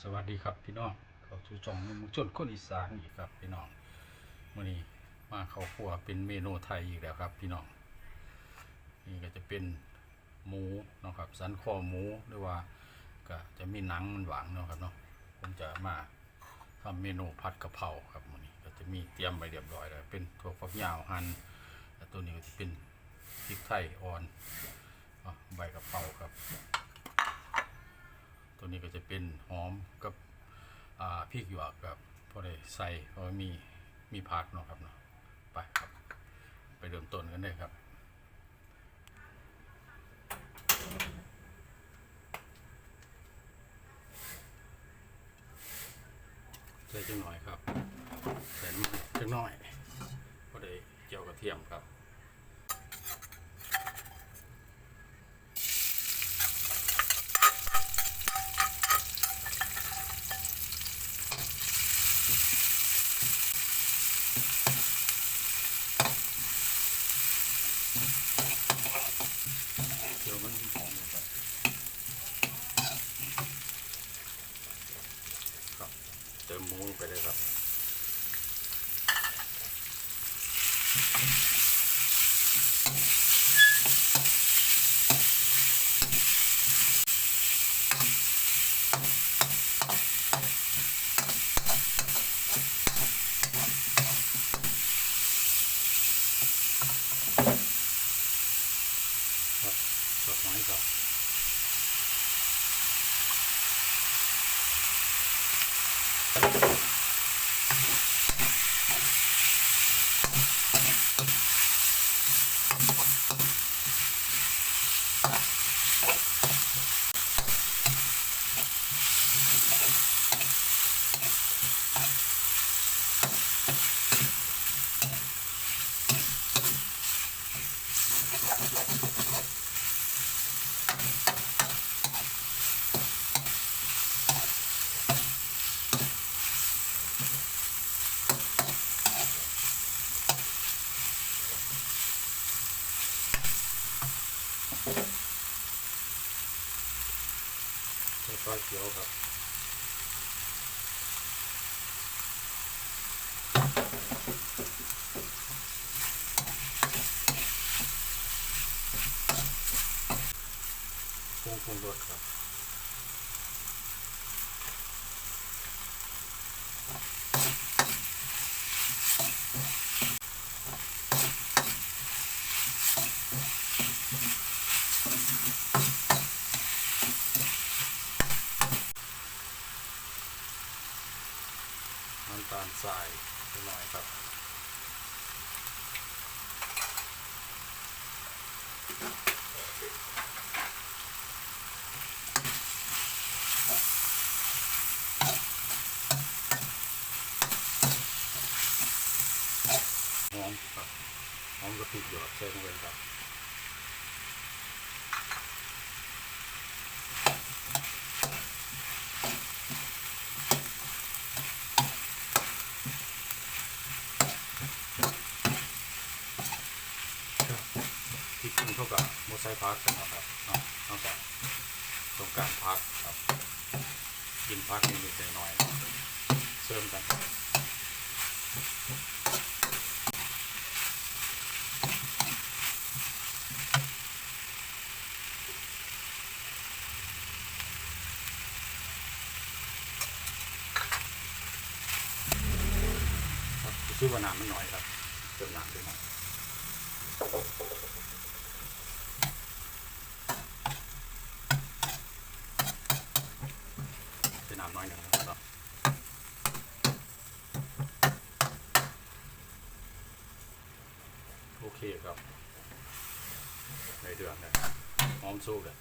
สวัสดีครับพี่น้องเขาชูจองมุงชนคนอีสานอีกครับพี่น้องวันนี้มาเขาครัวเป็นเมนูไทยอีกแล้วครับพี่น้องนี่ก็จะเป็นหมูนะครับสันคอหมูหรือว่าก็จะมีหนังมันหวานเนาะครับเนาะผมจะมาทำเมนูผัดกะเพราครับวันนี้ก็จะมีเตรียมไว้เรียบร้อยแล้วเป็นถั่วฝักยาวหั่นแล้วตัวนี้ก็จะเป็นพริกไทยอ่อนใบกะเพราครับ ตัวนี้ก็จะเป็นหอมกับพริกหยวกกับพอได้ใส่เพราะมีมีผักเนาะครับเนาะไปครับ ไปเริ่มต้นกันเลยครับใส่จังหน่อยครับใส่มันจังหน่อยพอได้เจียวกระเทียมครับ เดี๋ยวมันหอมเลยครับครับเติมหมูไปเลยครับสดน้อยก่อน ใส่ ปลาเขียวครับปรุงปรุงรสครับ น้ำตาล ทรายนิดหน่อยครับ หอมครับหอมกระปิกหยอดใส่ลงไปครับครับที่กินเข้า กับโมไซพักกันนะครับนาะนอกจากต้องการพักครับ กินพักนิดหน่อยเสริมกันซื้อว่าน้ำมันน้อยครับเติมน้ำด้วยนะ ใส่น้ำน้อยหนึ่งนะครับโอเคครับใน เดือนเลยหอมสู้เลย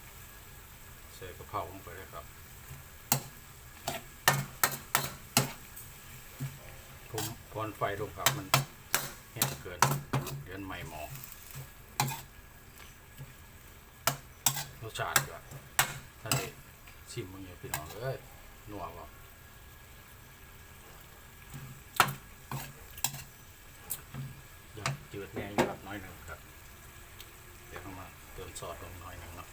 ใส่กระเพราลงไปเลยครับ ผมพอนไฟลงครับมันแห้งเกินเดือนใหม่หมองรสชาติก่อนถ้าได้ชิมมึงอย่าพี่น้องเอ้ยนัวบ่อยากจืดแน่อยู่ครับน้อยหนึ่งครับ เดี๋ยวเข้ามาเติม ซอสลงหน่อยหนึ่งเนาะ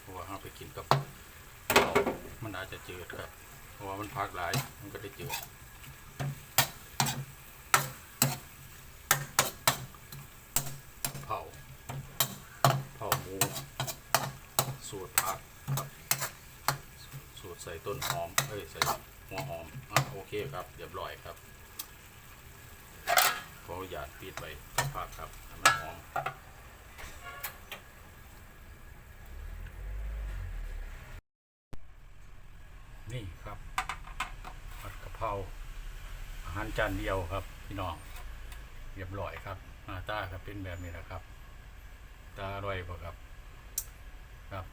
เพราะว่าเราไปกินกับมันอาจจะจืดครับ เพราะว่ามันพักหลาย มันก็ได้จืดเผาเผาหมูสูตรผักครับ สูตรใส่ต้นหอม เอ้ย ใส่หัวหอมอะโอเคครับ เรียบร้อยครับ ขออนุญาตปิดไว้ผักครับมันหอมนี่ครับผัดกะเพราอาหารจานเดียวครับ พี่น้องเรียบร้อยครับหน้าตาครับเป็นแบบนี้แหละครับ ตาอร่อยป่ะครับครับ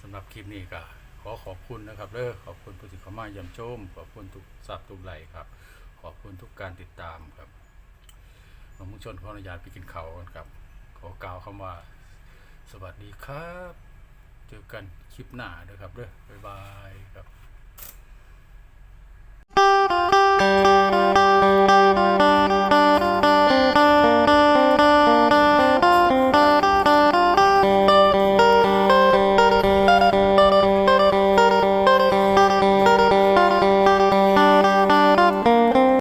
สำหรับคลิปนี้ก็ขอขอบคุณนะครับเด้อขอบคุณผู้ที่เข้ามาเยี่ยมชมขอบคุณทุกสับทุกไหลครับ ขอบคุณทุกการติดตามครับผมมุงชนขออนุญาตไปกินเขากันครับ ขอกล่าวคำว่า สวัสดีครับ เจอกันคลิปหน้าด้วยครับเด้อบ๊ายบายครับ